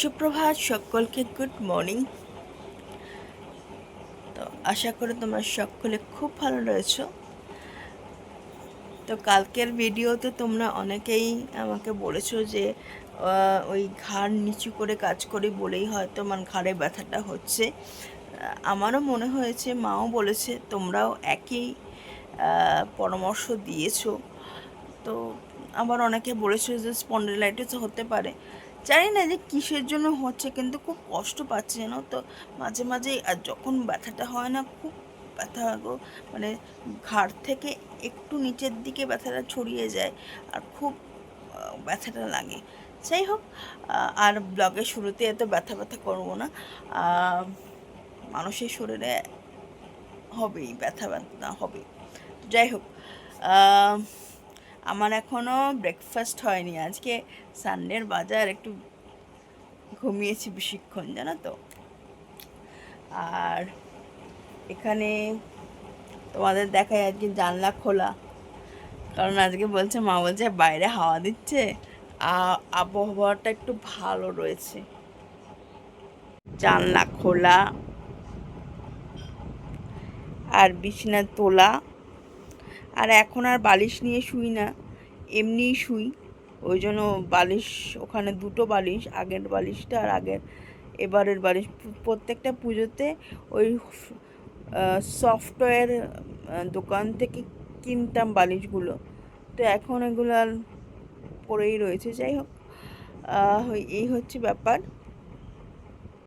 সুপ্রভাত সকলকে, good morning. তো আশা করি তোমরা সকলে খুব ভালো রয়েছো। তো কালকের ভিডিওতে তোমরা অনেকেই আমাকে বলেছ যে ওই ঘাড় নিচু করে কাজ করি বলেই হয়তো আমার ঘাড়ে ব্যথাটা হচ্ছে। আমারও মনে হয়েছে, মাও বলেছে, তোমরাও একই পরামর্শ দিয়েছ। তো আবার অনেকে বলেছে যে স্পন্ডিলাইটিস হতে পারে। জানি না যে কিসের জন্য হচ্ছে, কিন্তু খুব কষ্ট পাচ্ছি জানো তো। মাঝে মাঝে আর যখন ব্যথাটা হয় না, খুব ব্যথা গো। মানে ঘাড় থেকে একটু নিচের দিকে ব্যথাটা ছড়িয়ে যায়, আর খুব ব্যথাটা লাগে। যাই হোক আর ব্লগের শুরুতে এত ব্যথা ব্যথা করব না। মানুষের শরীরে হবেই, ব্যথা ব্যথা হবে যাই হোক আমার এখনও ব্রেকফাস্ট হয়নি। আজকে সানডের বাজার একটু ঘুমিয়েছি বেশিক্ষণ, জানো তো। আর এখানে তোমাদের দেখায় আজকে জানলা খোলা। কারণ আজকে বলছে, মা বলছে বাইরে হাওয়া দিচ্ছে। আবহাওয়াটা একটু ভালো রয়েছে। জানলা খোলা। আর বিছানা তোলা। আর এখন আর বালিশ নিয়ে শুই না। এমনিই শুই। ওই জন্য বালিশ, ওখানে দুটো বালিশ, আগের বালিশটা আর আগের, এবারের বালিশ। প্রত্যেকটা পুজোতে ওই সফটওয়্যার দোকান থেকে কিনতাম বালিশগুলো। তো এখন এগুলো আর পড়েই রয়েছে। যাই হোক এই হচ্ছে ব্যাপার।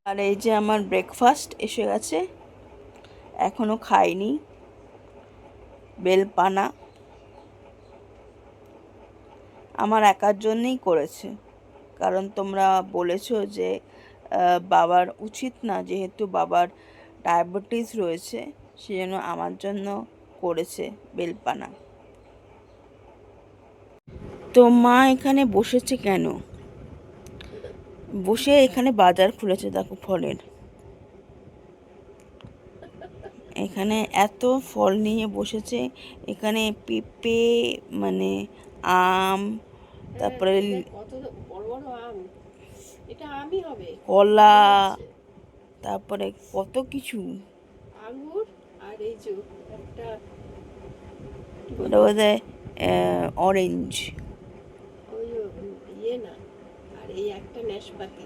আর এই যে আমার ব্রেকফাস্ট এসে গেছে। এখনও খাইনি। বেলপানা আমার একার জন্যই করেছে। কারণ তোমরা বলেছ যে বাবার উচিত না, যেহেতু বাবার ডায়াবেটিস রয়েছে, সেজন্য আমার জন্য করেছে বেলপানা। তো মা এখানে বসেছে কেন? বসে এখানে বাজার খুলেছে, দেখো ফলের। এখানে এত ফল নিয়ে বসেছে। এখানে পেঁপে মানে আম তারপরে কত বড় বড় আম। এটা আমই হবে। কলা তারপরে কত কিছু। আঙ্গুর আর এই যে একটা ওটা বোধ হয় অরেঞ্জ ওই ইয়ে না আর এই একটা ন্যাশপাতি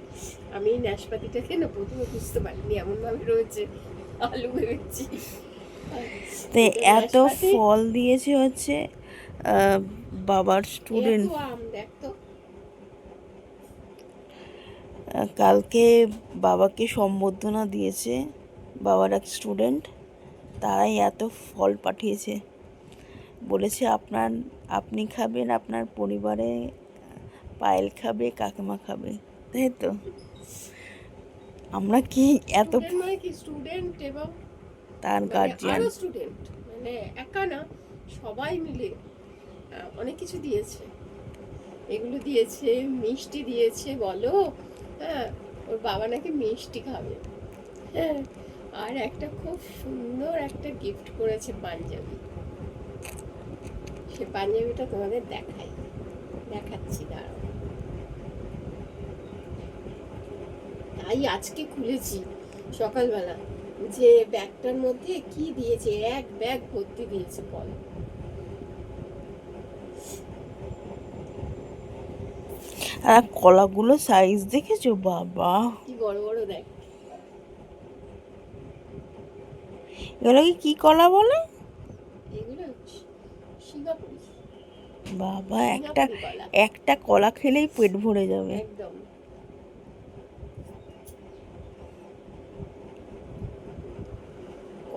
আমি এই ন্যাশপাতিটাকে না প্রথমে বুঝতে পারিনি এমন ভাবে রয়েছে। আলু ভেবেছি। তো এত ফল দিয়েছে হচ্ছে বাবার স্টুডেন্ট কালকে বাবাকে সম্বর্ধনা দিয়েছে বাবার এক স্টুডেন্ট তারাই এত ফল পাঠিয়েছে। বলেছে আপনার আপনি খাবেন আপনার পরিবারে পায়েল খাবে কাকিমা খাবে তাই তো? আমরা কি এত মানে কি স্টুডেন্ট এবং তার মানে গার্জিয়ান স্টুডেন্ট মানে একা না সবাই মিলে অনেক কিছু দিয়েছে। এগুলো দিয়েছে মিষ্টি দিয়েছে বলো। হ্যাঁ ওর বাবা নাকি মিষ্টি খাবে। হ্যাঁ আর একটা খুব সুন্দর একটা গিফট করেছে পাঞ্জাবি। সে পাঞ্জাবিটা তোমাদের দেখাই। দেখাচ্ছি দাঁড়াও। তাই আজকে খুলেছি সকালবেলা। যে ব্যাগটার মধ্যে কি দিয়েছে? এক ব্যাগ ভর্তি দিয়েছে বল। আর কলাগুলো সাইজ দেখেছ? বাবা। কি বড় বড় দেখ। এগুলোকে কি কলা বলে? বাবা একটা একটা কলা খেলেই পেট ভরে যাবে। একদম।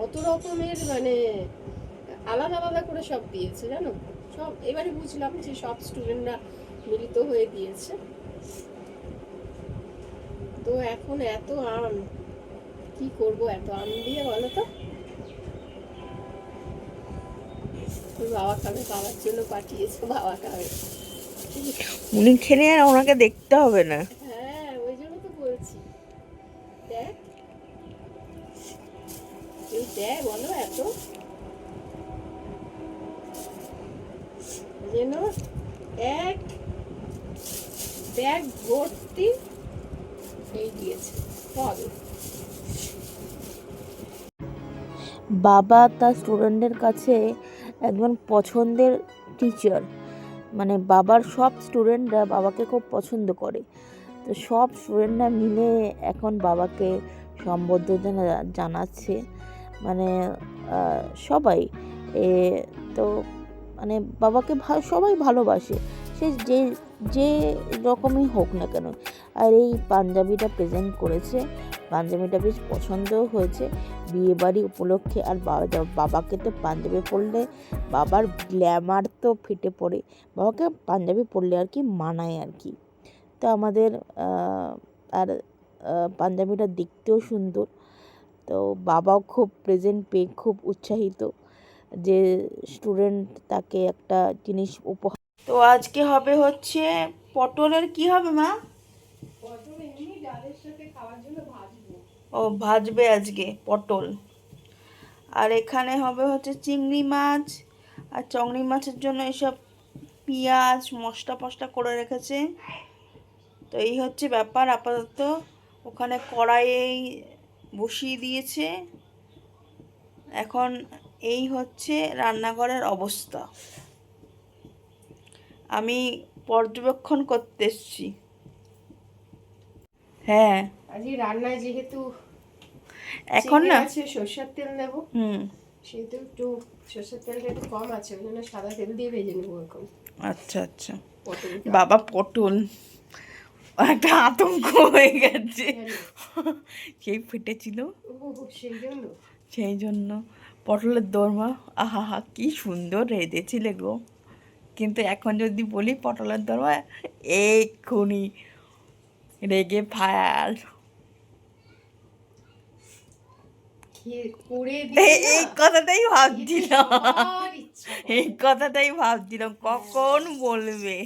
কত রকমের মানে আলাদা আলাদা করে সব দিয়েছে, জানো? সব, এবারে বুঝলাম যে সব স্টুডেন্টরা মিলিত হয়ে দিয়েছে। তো এখন এত আম, কি করব এত আম দিয়ে বলো তো? বাবা খাবে বাবার জন্য পাঠিয়েছে, বাবা খাবে উনি খেলে আর ওনাকে দেখতে হবে না। বাবা তার স্টুডেন্টদের কাছে একজন পছন্দের টিচার মানে বাবার সব স্টুডেন্টরা বাবাকে খুব পছন্দ করে। তো সব স্টুডেন্টরা মিলে এখন বাবাকে সম্বর্ধনা জানাচ্ছে। মানে সবাই। এ, তো মানে বাবাকে সবাই ভালোবাসে। সে যে যে রকমই হোক না কেন। আর এই পাঞ্জাবিটা প্রেজেন্ট করেছে। পাঞ্জাবিটা বেশ পছন্দও হয়েছে। বিয়ে বাড়ি উপলক্ষে আর বাবা বাবাকে তো পাঞ্জাবি পরলে বাবার গ্ল্যামার তো ফেটে পড়ে। বাবাকে পাঞ্জাবি পরলে আর কি মানায় আর কি। তো আমাদের আর পাঞ্জাবিটা দেখতেও সুন্দর। তো বাবাও খুব প্রেজেন্ট পেয়ে খুব উৎসাহিত যে স্টুডেন্ট তাকে একটা জিনিস উপহার। তো আজকে হবে হচ্ছে পটলের কি হবে মা পটল এমনি ডালের সাথে খাওয়ার জন্য ভাজবো ও ভাজবে আজকে পটল। আর এখানে হবে হচ্ছে চিংড়ি মাছ। আর চংড়ি মাছের জন্য এসব পেঁয়াজ মশলা ফসলা করে রেখেছে। তো এই হচ্ছে ব্যাপার, আপাতত ওখানে কড়াইয়ে বসিয়ে দিয়েছে। এখন এই হচ্ছে রান্নাঘরের অবস্থা। আমি পর্যবেক্ষণ করতে এসছি। হ্যাঁ। আজকে রান্নায় যেহেতু এখন না? আছে সর্ষের তেল দেবো। হুম। সেহেতু একটু সর্ষের তেলটা একটু কম আছে ওই জন্য সাদা তেল দিয়ে ভেজে নেব এখন। আচ্ছা আচ্ছা। বাবা পটল। একটা আতঙ্ক হয়ে গেছে। সেই ফেটেছিল। ও সেই জন্য? সেই জন্য। পটলের দোরমা আহা হা কি সুন্দর রেঁধেছিলে গো। কিন্তু এখন যদি বলি পটলের দোরমা এক্ষুনি রেগে ফায়ার খেয়ে করে এই কথাটাই ভাবছিলাম। এই কথাটাই ভাবছিলাম কখন বলবে?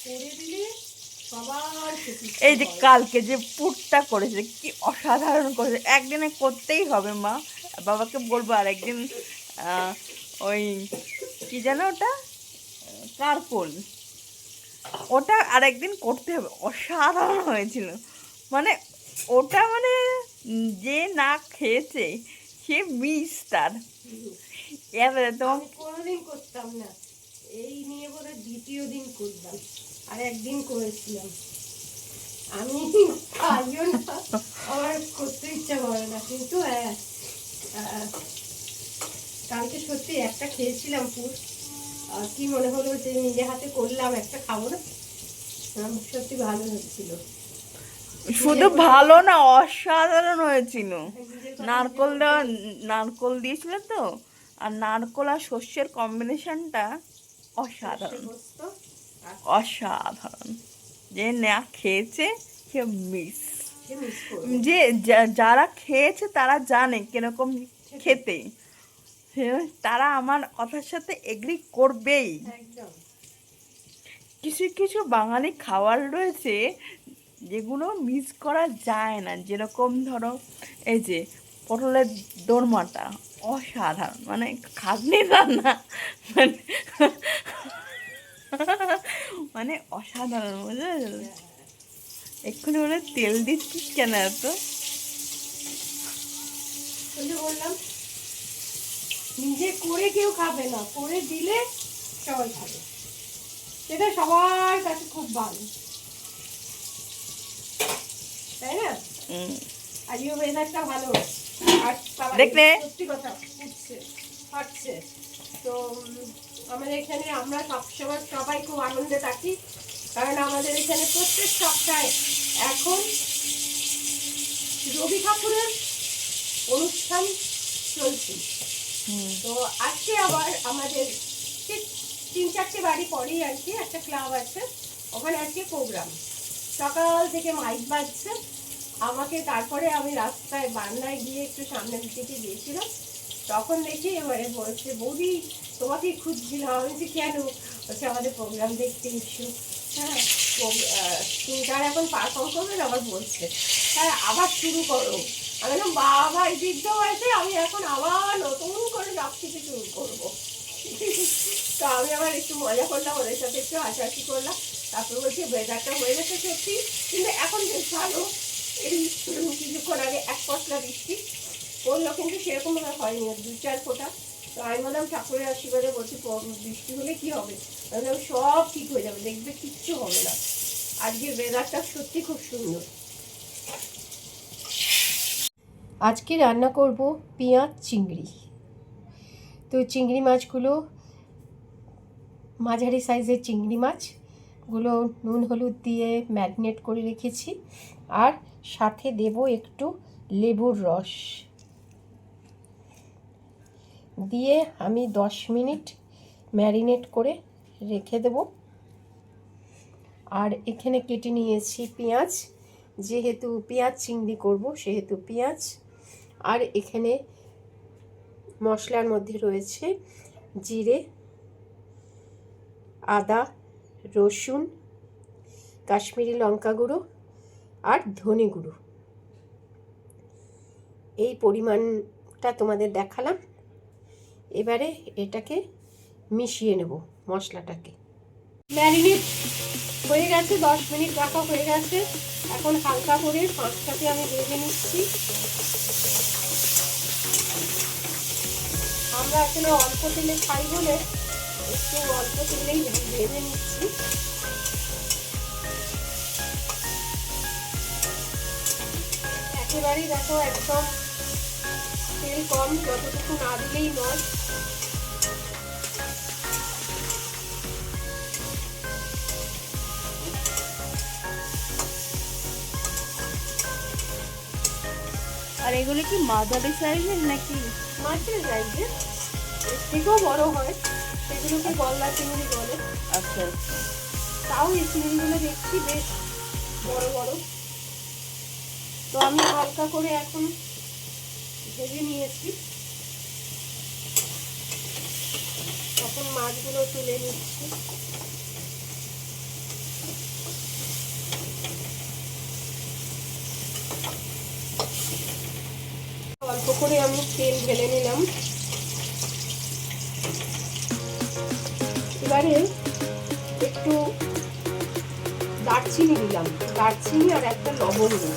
খেতে ইচ্ছা এই যে কালকে যে পুরটা করেছে কি অসাধারণ করেছে। একদিনে করতেই হবে মা। বাবাকে বলব আর একদিন আহ, ওই কি জানো ওটা? কারকোল। ওটা আর একদিন করতে হবে। অসাধারণ হয়েছিল। মানে ওটা মানে যে না খেয়েছে, সে মিস তার। এবারে তো কোনোদিন করতাম না। এই নিয়ে বলে দ্বিতীয় দিন করলাম। আর একদিন করেছিলাম। আমি পারিও না। আমার করতে ইচ্ছা করে না। কিন্তু হ্যাঁ কালকে সত্যি একটা খেয়েছিলাম পুর। কি মনে হলো যে নিজে হাতে করলাম, একটা খাব না? সত্যি ভালো হয়েছিল। শুধু ভালো না অসাধারণ হয়েছিল। নারকল দেওয়া নারকল দিয়েছিল তো আর নারকল আর শস্যের কম্বিনেশনটা অসাধারণ। অসাধারণ। যে না খেয়েছে সে মিস যে যারা খেয়েছে তারা জানে কীরকম খেতে। তারা আমার কথার সাথে এগ্রি করবেই। কিছু কিছু বাঙালি খাবার রয়েছে যেগুলো মিস করা যায় না। যেরকম ধরো, এই যে পটলের দোরমাটা, অসাধারণ। মানে খাটনি রান্না। মানে মানে অসাধারণ, বুঝলে? এক্ষুনি ওরা তেল দিচ্ছিস কেন এত? বললাম, নিজে করে কেউ খাবে না। করে দিলে সবাই খাবে। সেটা সবার কাছে খুব ভালো। তাই না? আজকে ওয়েদারটা ভালো। আর দেখলে? সত্যি কথা উঠছে ফাটছে তো আমাদের এখানে আমরা সবসময় সবাই খুব আনন্দে থাকি। কারণ আমাদের এখানে প্রত্যেক সপ্তাহে এখন রবি ঠাকুরের অনুষ্ঠান চলছে। তো আজকে আবার আমাদের ঠিক তিন চারটে বাড়ি পরেই আর কি একটা ক্লাব আছে। ওখানে আজকে প্রোগ্রাম সকাল থেকে মাইক বাজছে। আমাকে তারপরে আমি রাস্তায় বান্নায় গিয়ে একটু সামনের দিকে গিয়েছিলাম। তখন দেখি এবারে বলছে, বৌদি, তোমাকেই খুঁজছিলাম। আমি যে কেন? বলছে, আমাদের প্রোগ্রাম দেখতে ইস্যু হ্যাঁ সিঙ্গার এখন পারফর্ম করবেন আবার বলছে। হ্যাঁ আবার শুরু করো। আমি বললাম, বাবা, এই বৃদ্ধ বয়সে আমি এখন আবার নতুন করে সব কিছু শুরু করব। তো আমি আবার একটু মজা করলাম, ওদের সাথে একটু হাসাহাসি করলাম। তারপর বলছি ওয়েদারটা হয়ে গেছে সত্যি। কিন্তু এখন বেশ ভালো। এই কিছুক্ষণ আগে এক পশলা বৃষ্টি পড়ল, কিন্তু সেরকম ভাবে হয়নি দু চার ফোঁটা। তো আমি বললাম, ঠাকুরের আশীর্বাদে বলছি বৃষ্টি হলে কি হবে? বললাম, সব ঠিক হয়ে যাবে, দেখবে কিচ্ছু হবে না। আজকে ওয়েদারটা সত্যি খুব সুন্দর। আজকে রান্না করব পেঁয়াজ চিংড়ি। তো চিংড়ি মাছগুলো মাঝারি সাইজের চিংড়ি মাছগুলো নুন হলুদ দিয়ে ম্যারিনেট করে রেখেছি। আর সাথে দেব একটু লেবুর রস। দিয়ে আমি দশ মিনিট ম্যারিনেট করে রেখে দেব। আর এখানে কেটে নিয়েছি পেঁয়াজ। যেহেতু পেঁয়াজ চিংড়ি করব, সেহেতু পেঁয়াজ। আর এখানে মশলার মধ্যে রয়েছে জিরে, আদা রসুন, কাশ্মীরি লঙ্কা গুঁড়ো আর ধনে গুঁড়ো। এই পরিমাণটা তোমাদের দেখালাম। এবারে এটাকে মিশিয়ে নেব মশলাটাকে। ম্যারিনেট হয়ে গেছে, দশ মিনিট রাখা হয়ে গেছে। এখন হালকা করে পাঁচটাকে আমি ভেজে নিচ্ছি। আমরা আসলে অল্প তেলে খাই বলে একটু অল্প তেলেই ভেজে নিচ্ছি। একেবারেই দেখো একদম তেল কম যতটুকু না দিলেই নয়। আর এগুলো কি মাঝারি সাইজের নাকি? মাছের সাইজে এর থেকেও বড় হয়। সেগুলোকে গলদা চিংড়ি বলে। আচ্ছা। তাও এই চিংড়িগুলো দেখছি বেশ বড় বড়। তো আমি হালকা করে এখন ভেজে নিয়েছি। এখন মাছগুলো তুলে নিচ্ছি। অল্প করে আমি তেল ঢেলে নিলাম। এবারে একটু দারচিনি দিলাম। দারচিনি আর একটা লবঙ্গ দিয়ে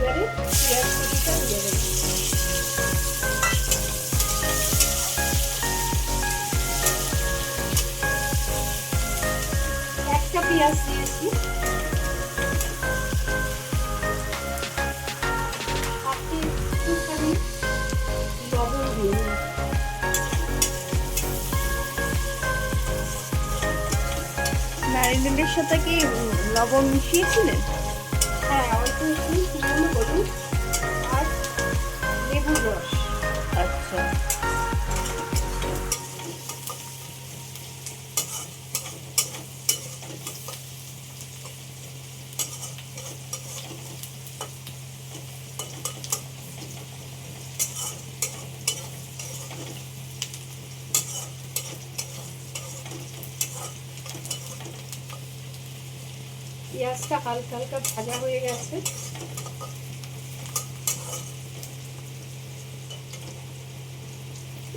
দেবো। একটা পেঁয়াজ দিয়েছি ম্যারিনেটের সাথে কি লবণ মিশিয়েছিলেন? হ্যাঁ অল্প একটু শুকনো পেঁয়াজটা হালকা হালকা ভাজা হয়ে গেছে।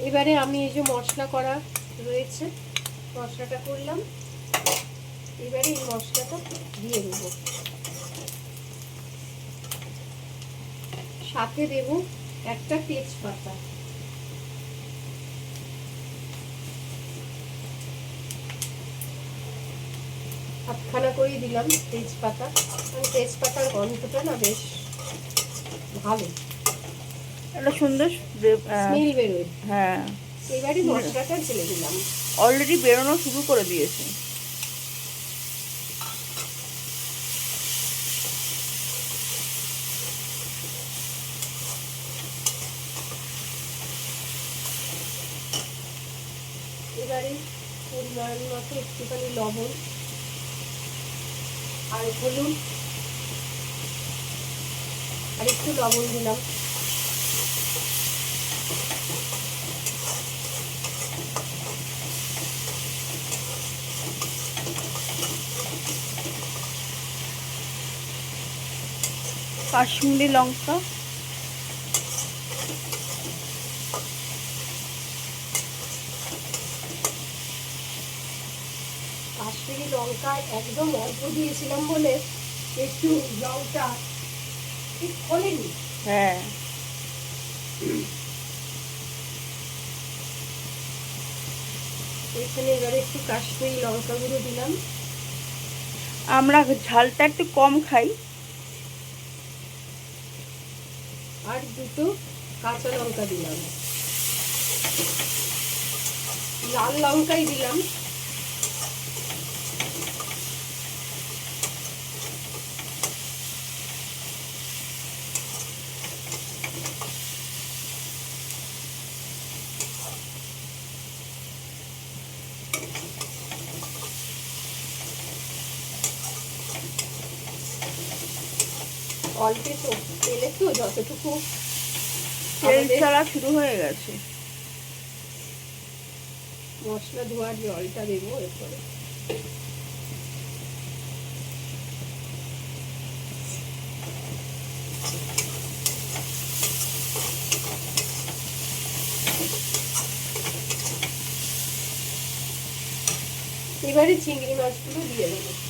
এবারে আমি এই যে মশলা করা রয়েছে, মশলাটা করলাম। এবারে এই মশলাটা দিয়ে দেবো। সাথে দেব একটা তেজপাতা। হাতখানা করেই দিলাম তেজপাতা। কারণ তেজপাতার গন্ধটা না বেশ ভালো। একটা সুন্দর স্মেল বেরোয়। হ্যাঁ। এবারে মশলাটা ঢেলে দিলাম। অলরেডি বেরোনো শুরু করে দিয়েছে। এবারে পরিমাণ মতো একটুখানি লবণ। আর হলুদ। আর একটু লবণ দিলাম। কাশ্মীরি লঙ্কা কাশ্মীরি কাশ্মীরি লঙ্কা একদম অল্প দিয়েছিলাম বলে একটু লঙ্কা ঠিক ফলেনি হ্যাঁ। এখানে এবারে একটু কাশ্মীরি লঙ্কা গুঁড়ো দিলাম। আমরা ঝালটা একটু কম খাই। আর দুটো কাঁচা লঙ্কা দিলাম। লাল লঙ্কাই দিলাম। অল্প তো তেলে তো যতটুকু তেল ছাড়া শুরু হয়ে গেছে। মশলা ধোয়ার জলটা দেবো এরপরে। এবারে চিংড়ি মাছগুলো দিয়ে দেবো।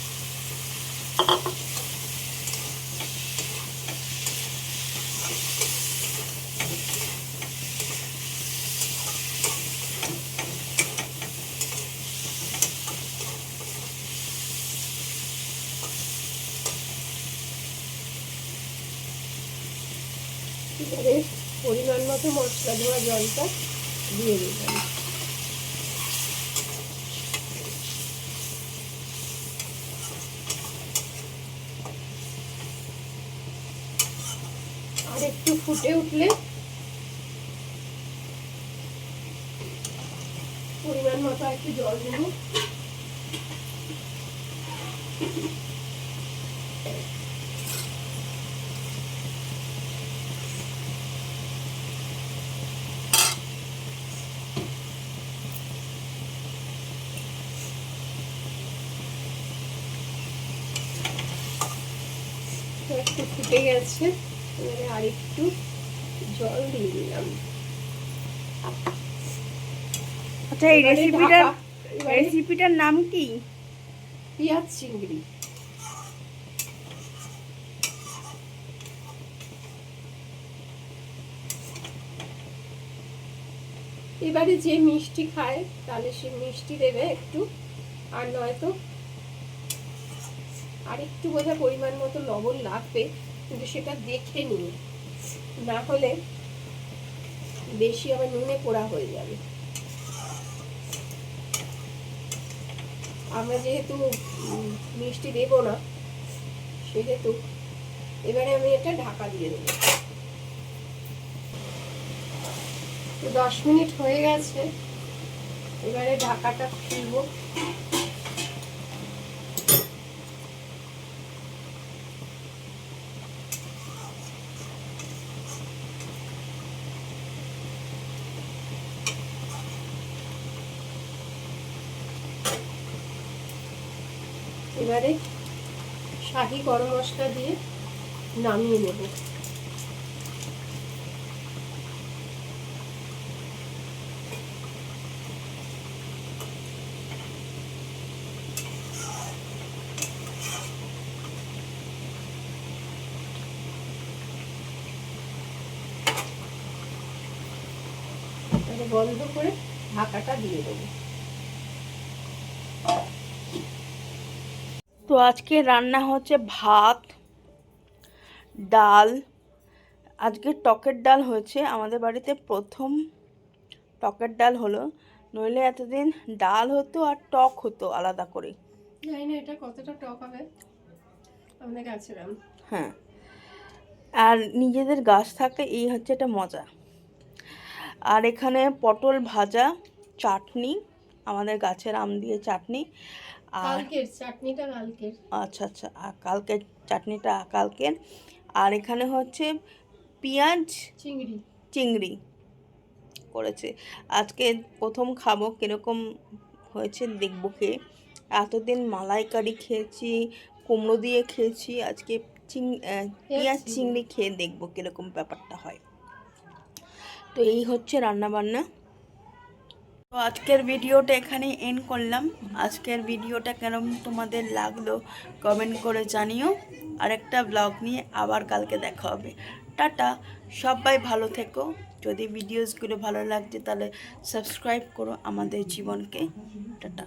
এবারে পরিমাণ মতো মশলা ধোয়া জলটা দিয়ে দিলাম আর একটু ফুটে উঠলে পরিমাণ মতো একটু জল দেবো। একটু ফুটে গেছে। এবারে আর একটু জল দিয়ে দিলাম। আচ্ছা এই এবারে রেসিপিটার রেসিপিটার নাম কি? পেঁয়াজ চিংড়ি। এবারে যে মিষ্টি খায় তাহলে সে মিষ্টি দেবে একটু। আর নয়তো আর একটু বোধহয় পরিমাণ মতো লবণ লাগবে, কিন্তু সেটা দেখে নিয়ে না হলে বেশি আবার নুনে পোড়া হয়ে যাবে। আমরা যেহেতু মিষ্টি দেব না, সেহেতু এবারে আমি এটা ঢাকা দিয়ে দেবো। তো দশ মিনিট হয়ে গেছে, এবারে ঢাকাটা খুলবো। এবারে শাহি গরম মশলা দিয়ে নামিয়ে নেব। বন্ধ করে ঢাকাটা দিয়ে দেবো। তো আজকে রান্না হচ্ছে ভাত ডাল। আজকে টকের ডাল হয়েছে। আমাদের বাড়িতে প্রথম টকের ডাল হলো। নইলে এতদিন ডাল হতো আর টক হতো আলাদা করে। জানি না এটা কতটা টক হবে। আমাদের গাছের হ্যাঁ। আর নিজেদের গাছ থাকলে এই হচ্ছে একটা মজা। আর এখানে পটল ভাজা চাটনি। আমাদের গাছের আম দিয়ে চাটনি। কালকের চাটনিটা কালকের। আচ্ছা আচ্ছা কালকের চাটনিটা কালকের। আর এখানে হচ্ছে পেঁয়াজ চিংড়ি। চিংড়ি করেছে। আজকে প্রথম খাব কীরকম হয়েছে দেখব কে এতদিন মালাইকারি খেয়েছি কুমড়ো দিয়ে খেয়েছি আজকে চিং পেঁয়াজ চিংড়ি। খেয়ে দেখব কীরকম ব্যাপারটা হয়। তো এই হচ্ছে রান্না বান্না তো আজকের ভিডিওটা এখানেই এন্ড করলাম। আজকের ভিডিওটা কেরম তোমাদের লাগল কমেন্ট করে জানিও। আরেকটা ব্লগ নিয়ে আবার কালকে দেখা হবে। টাটা, সবাই ভালো থেকো। যদি ভিডিওসগুলো ভালো লাগছে তাহলে সাবস্ক্রাইব করো আমাদের জীবনকে। টাটা।